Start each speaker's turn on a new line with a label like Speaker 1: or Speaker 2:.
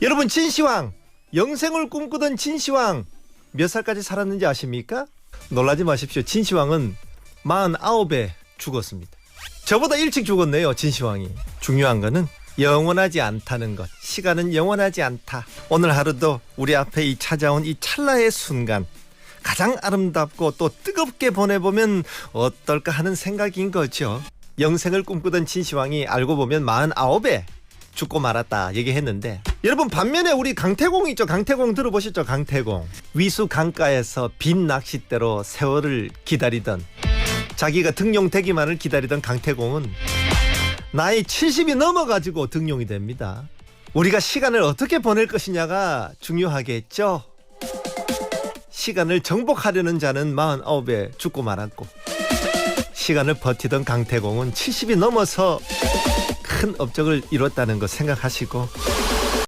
Speaker 1: 여러분 진시황 영생을 꿈꾸던 진시황 몇 살까지 살았는지 아십니까? 놀라지 마십시오. 진시황은 49에 죽었습니다. 저보다 일찍 죽었네요. 진시황이. 중요한 거는 영원하지 않다는 것. 시간은 영원하지 않다. 오늘 하루도 우리 앞에 이 찾아온 이 찰나의 순간 가장 아름답고 또 뜨겁게 보내보면 어떨까 하는 생각인 거죠. 영생을 꿈꾸던 진시황이 알고 보면 49에 죽고 말았다 얘기했는데 여러분 반면에 우리 강태공 있죠? 강태공 들어보셨죠? 강태공. 위수 강가에서 빈 낚싯대로 세월을 기다리던 자기가 등용되기만을 기다리던 강태공은 나이 70이 넘어가지고 등용이 됩니다. 우리가 시간을 어떻게 보낼 것이냐가 중요하겠죠? 시간을 정복하려는 자는 49에 죽고 말았고 시간을 버티던 강태공은 70이 넘어서 큰 업적을 이뤘다는 거 생각하시고